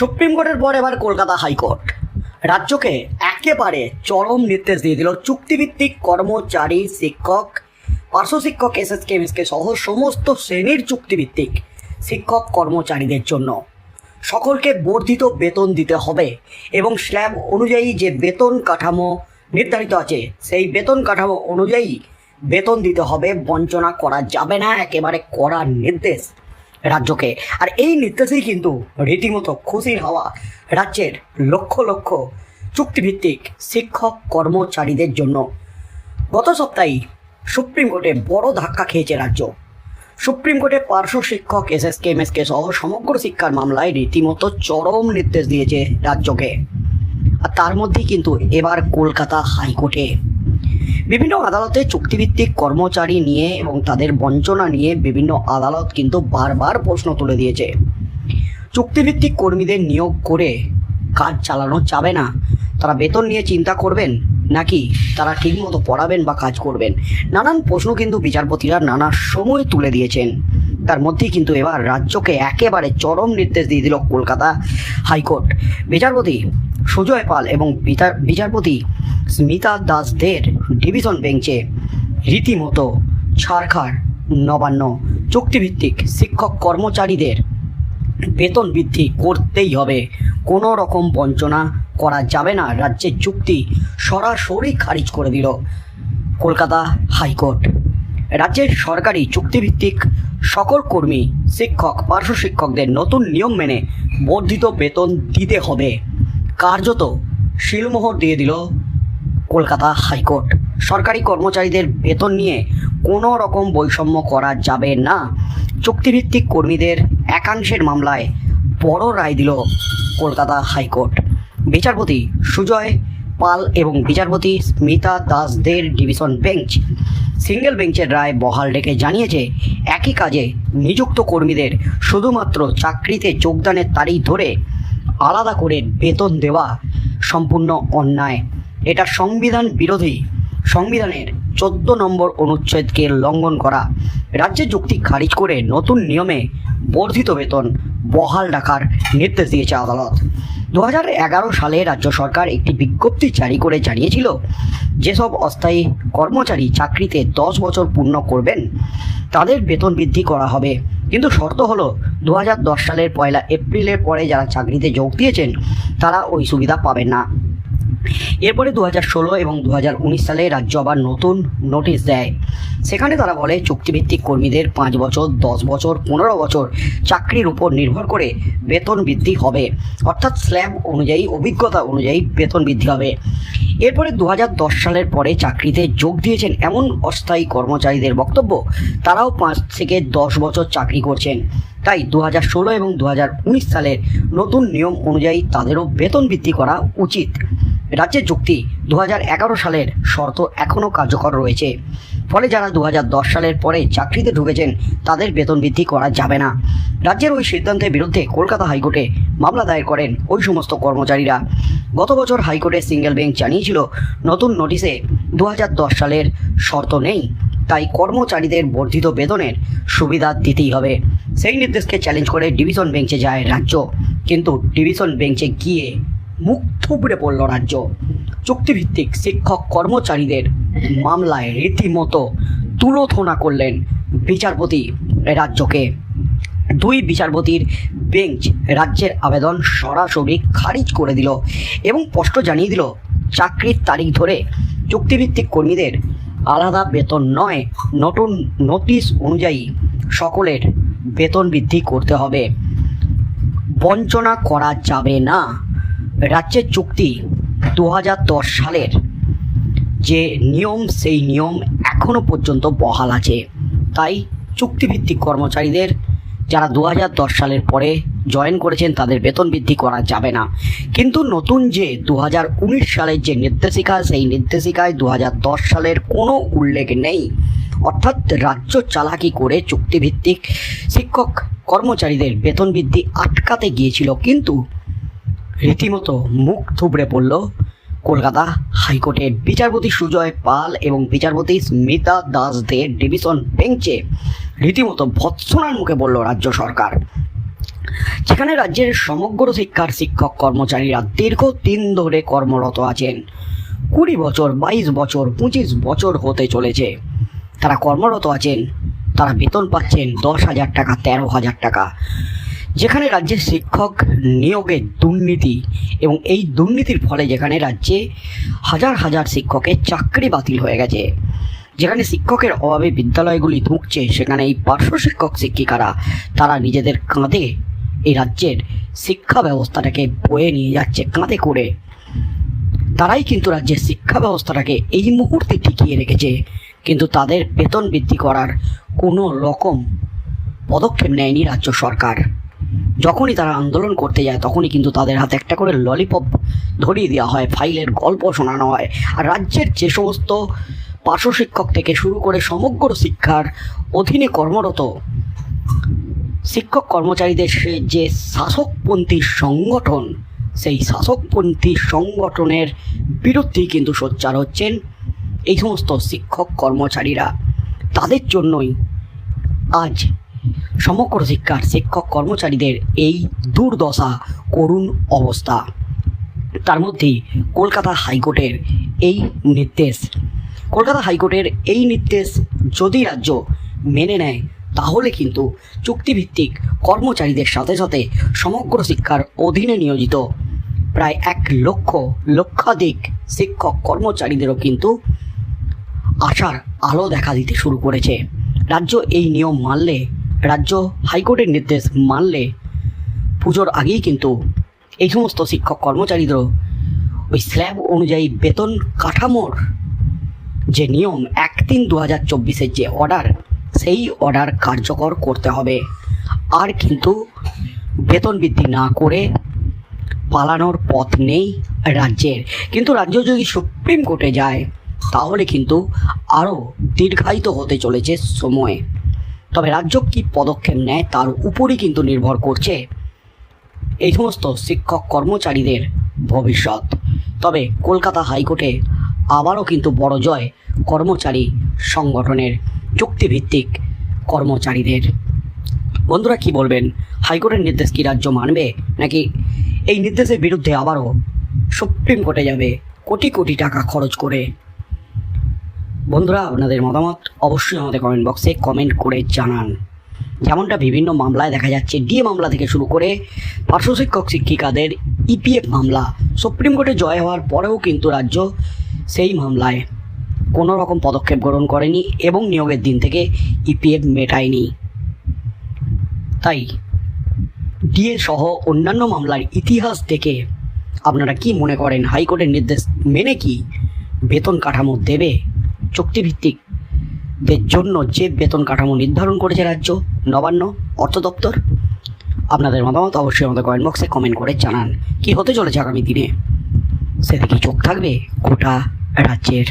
Supreme কোর্টের পর এবার কলকাতা হাইকোর্ট। রাজ্যকে একেবারে চরম নির্দেশ দিয়ে দিল। চুক্তিভিত্তিক কর্মচারী, শিক্ষক, পার্শ্ব শিক্ষক এস এস কেমিসকে সহ সমস্ত শ্রেণির চুক্তিভিত্তিক শিক্ষক কর্মচারীদের জন্য সকলকে বর্ধিত বেতন দিতে হবে এবং স্ল্যাব অনুযায়ী যে বেতন কাঠামো নির্ধারিত আছে, সেই বেতন কাঠামো অনুযায়ী বেতন দিতে হবে। বঞ্চনা করা যাবে না, একেবারে কড়া নির্দেশ। রাজ্যকে। আর এই নির্দেশেই কিন্তু রীতিমতো খুশির হাওয়া রাজ্যের লক্ষ লক্ষ চুক্তিভিত্তিক শিক্ষক কর্মচারীদের জন্য। গত সপ্তাহেই সুপ্রিম কোর্টে বড় ধাক্কা খেয়েছে রাজ্য। সুপ্রিম কোর্টে পার্শ্ব শিক্ষক S S K M S K সহ সমগ্র শিক্ষার মামলায় রীতিমতো চরম নির্দেশ দিয়েছে রাজ্যকে। আর তার মধ্যেই কিন্তু এবার কলকাতা হাইকোর্টে বিভিন্ন আদালতে চুক্তিভিত্তিক কর্মচারী নিয়ে এবং তাদের বঞ্চনা নিয়ে বিভিন্ন আদালত কিন্তু বারবার প্রশ্ন তুলে দিয়েছে। চুক্তিভিত্তিক কর্মীদের নিয়োগ করে কাজ চালানো যাবে না। তারা বেতন নিয়ে চিন্তা করবেন নাকি তারা ঠিকমতো পড়াবেন বা কাজ করবেন? নানান প্রশ্ন কিন্তু বিচারপতিরা নানা সময় তুলে দিয়েছেন। তার মধ্যেই কিন্তু এবার রাজ্যকে একেবারে চরম নির্দেশ দিয়ে দিল কলকাতা হাইকোর্ট। বিচারপতি সুজয় পাল এবং বিচার- বিচারপতি স্মিতা দাসদের ডিভিশন বেঞ্চে রীতিমতো ছাড়খাড়, নবান্ন, চুক্তিভিত্তিক শিক্ষক কর্মচারীদের বেতন বৃদ্ধি করতেই হবে। কোনো রকম বঞ্চনা করা যাবে না। রাজ্যের চুক্তি সরাসরি খারিজ করে দিল কলকাতা হাইকোর্ট। রাজ্যের সরকারি চুক্তিভিত্তিক সকল কর্মী, শিক্ষক, পার্শ্ব শিক্ষকদের নতুন নিয়ম মেনে বর্ধিত বেতন দিতে হবে। কার্যত শিলমোহর দিয়ে দিল কলকাতা হাইকোর্ট। সরকারি কর্মচারীদের বেতন নিয়ে কোনো রকম বৈষম্য করা যাবে না। চুক্তিভিত্তিক কর্মীদের একাংশের মামলায় বড় রায় দিল কলকাতা হাইকোর্ট। বিচারপতি সুজয় পাল এবং বিচারপতি স্মিতা দাসদের ডিভিশন বেঞ্চ সিঙ্গেল বেঞ্চের রায় বহাল রেখে জানিয়েছে, একই কাজে নিযুক্ত কর্মীদের শুধুমাত্র চাকরিতে যোগদানের তারিখ ধরে আলাদা করে বেতন দেওয়া সম্পূর্ণ অন্যায়। এটা সংবিধান বিরোধী। সংবিধানের চোদ্দ নম্বর অনুচ্ছেদকে লঙ্ঘন করা। রাজ্যের যুক্তি খারিজ করে নতুন নিয়মে বর্ধিত বেতন বহাল রাখার নির্দেশ দিয়েছে আদালত। দু হাজার এগারো সালে রাজ্য সরকার একটি বিজ্ঞপ্তি জারি করে জানিয়েছিল, যেসব অস্থায়ী কর্মচারী চাকরিতে দশ বছর পূর্ণ করবেন, তাদের বেতন বৃদ্ধি করা হবে। কিন্তু শর্ত হলো দু হাজার দশ সালের পয়লা এপ্রিলের পরে যারা চাকরিতে যোগ দিয়েছেন, তারা ওই সুবিধা পাবেন না। এরপরে দু হাজার ষোলো এবং দু হাজার উনিশ সালে রাজ্য আবার নতুন নোটিশ দেয়। সেখানে তারা বলে, চুক্তিভিত্তিক কর্মীদের পাঁচ বছর, দশ বছর, পনেরো বছর চাকরির উপর নির্ভর করে বেতন বৃদ্ধি হবে। অর্থাৎ স্ল্যাব অনুযায়ী, অভিজ্ঞতা অনুযায়ী বেতন বৃদ্ধি হবে। এরপরে দু হাজার দশ সালের পরে চাকরিতে যোগ দিয়েছেন এমন অস্থায়ী কর্মচারীদের বক্তব্য, তারাও পাঁচ থেকে দশ বছর চাকরি করছেন। তাই দু ষোলো এবং দু হাজার উনিশ সালের নতুন নিয়ম অনুযায়ী তাদেরও বেতন বৃদ্ধি করা উচিত। রাজ্যের চুক্তি দু হাজার এগারো সালের শর্ত এখনও কার্যকর রয়েছে। ফলে যারা দু হাজার দশ সালের পরে চাকরিতে ঢুকেছেন, তাদের বেতন বৃদ্ধি করা যাবে না। রাজ্যের ওই সিদ্ধান্তের বিরুদ্ধে কলকাতা হাইকোর্টে মামলা দায়ের করেন ওই সমস্ত কর্মচারীরা। গত বছর হাইকোর্টের সিঙ্গেল বেঞ্চ জানিয়েছিল, নতুন নোটিশে দু হাজার দশ সালের শর্ত নেই, তাই কর্মচারীদের বর্ধিত বেতনের সুবিধা দিতেই হবে। সেই নির্দেশকে চ্যালেঞ্জ করে ডিভিশন বেঞ্চে যায় রাজ্য। কিন্তু ডিভিশন বেঞ্চে গিয়ে মুখ থুবড়ে পড়ল রাজ্য। চুক্তিভিত্তিক শিক্ষক কর্মচারীদের মামলায় রীতিমতো তুলোধনা করলেন বিচারপতি রাজ্যকে। দুই বিচারপতির বেঞ্চ রাজ্যের আবেদন সরাসরি খারিজ করে দিল এবং স্পষ্ট জানিয়ে দিল, চাকরির তারিখ ধরে চুক্তিভিত্তিক কর্মীদের আলাদা বেতন নয়, নতুন নোটিশ অনুযায়ী সকলের বেতন বৃদ্ধি করতে হবে। বঞ্চনা করা যাবে না। রাজ্যের চুক্তি দু হাজার দশ সালের। যে নিয়ম, সেই নিয়ম এখনও পর্যন্ত বহাল আছে। তাই চুক্তিভিত্তিক কর্মচারীদের যারা দু হাজার দশ সালের পরে জয়েন করেছেন, তাদের বেতন বৃদ্ধি করা যাবে না। কিন্তু নতুন যে দু হাজার উনিশ সালের যে নির্দেশিকা, সেই নির্দেশিকায় দু হাজার দশ সালের কোনো উল্লেখ নেই। অর্থাৎ রাজ্য চালাকি করে চুক্তিভিত্তিক শিক্ষক কর্মচারীদের বেতন বৃদ্ধি আটকাতে গিয়েছিল। কিন্তু রীতিমতো মুখ থুবড়ে পড়ল কলকাতা হাইকোর্টের বিচারপতি সুজয় পাল এবং বিচারপতি স্মিতা দাসদের ডিভিশন বেঞ্চে রীতিমতো ভৎসনার মুখে বলল রাজ্য সরকার। যেখানে রাজ্যের সমগ্র শিক্ষার শিক্ষক কর্মচারীরা দীর্ঘদিন ধরে কর্মরত আছেন। কুড়ি বছর, বাইশ বছর, পঁচিশ বছর হতে চলেছে। তারা কর্মরত আছেন, তারা বেতন পাচ্ছেন দশ হাজার টাকা, তেরো হাজার টাকা। যেখানে রাজ্যের শিক্ষক নিয়োগের দুর্নীতি এবং এই দুর্নীতির ফলে যেখানে রাজ্যে হাজার হাজার শিক্ষকের চাকরি বাতিল হয়ে গেছে, যেখানে শিক্ষকের অভাবে বিদ্যালয়গুলি ধুঁকছে, সেখানে এই পার্শ্ব শিক্ষক শিক্ষিকারা, তারা নিজেদের কাঁধে এই রাজ্যের শিক্ষা ব্যবস্থাটাকে বয়ে নিয়ে যাচ্ছে কাঁধে করে। তারাই কিন্তু রাজ্যের শিক্ষা ব্যবস্থাটাকে এই মুহূর্তে টিকিয়ে রেখেছে, কিন্তু তাদের বেতন বৃদ্ধি করার কোনো রকম পদক্ষেপ নেয়নি রাজ্য সরকার। যখনই তারা আন্দোলন করতে যায়, তখনই কিন্তু তাদের হাতে একটা করে ললিপপ ধরিয়ে দেওয়া হয়, ফাইলের গল্প শোনানো হয়। আর রাজ্যের যে সমস্ত পার্শ্ব শিক্ষক থেকে শুরু করে সমগ্র শিক্ষার অধীনে কর্মরত শিক্ষক কর্মচারীদের যে শাসকপন্থী সংগঠন, সেই শাসকপন্থী সংগঠনের বিরুদ্ধেই কিন্তু সোচ্চার হচ্ছেন এই সমস্ত শিক্ষক কর্মচারীরা। তাদের জন্যই আজ সমগ্র শিক্ষার শিক্ষক কর্মচারীদের এই দুর্দশা করুণ অবস্থা। তার মধ্যেই কলকাতা হাইকোর্টের এই নির্দেশ। কলকাতা হাইকোর্টের এই নির্দেশ যদি রাজ্য মেনে নেয়, তাহলে কিন্তু চুক্তিভিত্তিক কর্মচারীদের সাথে সাথে সমগ্র শিক্ষার অধীনে নিয়োজিত প্রায় এক লক্ষ লক্ষাধিক শিক্ষক কর্মচারীদেরও কিন্তু আশার আলো দেখা দিতে শুরু করেছে। রাজ্য এই নিয়ম মানলে রাজ্য হাইকোর্টের নির্দেশ মানলে পুজোর আগেই কিন্তু এই সমস্ত শিক্ষক কর্মচারীদেরও ওই স্ল্যাব অনুযায়ী বেতন কাঠামোর যে নিয়ম এক তিন দু হাজার চব্বিশের যে অর্ডার, সেই অর্ডার কার্যকর করতে হবে। আর কিন্তু বেতন বৃদ্ধি না করে পালানোর পথ নেই রাজ্যের। কিন্তু রাজ্য যদি সুপ্রিম কোর্টে যায়, তাহলে কিন্তু আরও দীর্ঘায়িত হতে চলেছে সময়। তবে রাজ্য কী পদক্ষেপ নেয় তার উপরই কিন্তু নির্ভর করছে। এই সমস্ত শিক্ষক কর্মচারীদের ভবিষ্যৎ। তবে কলকাতা হাইকোর্টে আবারও কিন্তু বড় জয় কর্মচারী সংগঠনের চুক্তিভিত্তিক কর্মচারীদের। বন্ধুরা, কি বলবেন? হাইকোর্টের নির্দেশ কি রাজ্য মানবে? নাকি এই নির্দেশের বিরুদ্ধে আবারও সুপ্রিম কোর্টে যাবে কোটি কোটি টাকা খরচ করে বন্ধুরা, আপনাদের মতামত অবশ্যই আমাদের কমেন্ট বক্সে কমেন্ট করে জানান। যেমনটা বিভিন্ন মামলায় দেখা যাচ্ছে ডিএ মামলা থেকে শুরু করে পার্শ্ব শিক্ষক শিক্ষিকাদের ইপিএফ মামলা, সুপ্রিম কোর্টে জয় হওয়ার পরেও কিন্তু রাজ্য সেই মামলায় কোনো রকম পদক্ষেপ গ্রহণ করেনি এবং নিয়োগের দিন থেকে ইপিএফ মেটায়নি। তাই ডিএ সহ অন্যান্য মামলার ইতিহাস থেকে আপনারা কি মনে করেন? হাইকোর্টের নির্দেশ মেনে কি বেতন কাঠামো দেবে? চুক্তিভিত্তিক জন্য যে বেতন কাঠামো নির্ধারণ করেছে রাজ্য, নবান্ন, অর্থ দপ্তর। আপনাদের মতামত অবশ্যই আমাদের কমেন্ট বক্সে কমেন্ট করে জানান। কি হতে চলেছে আগামী দিনে? সেটা কি চোখ থাকবে গোটা রাজ্যের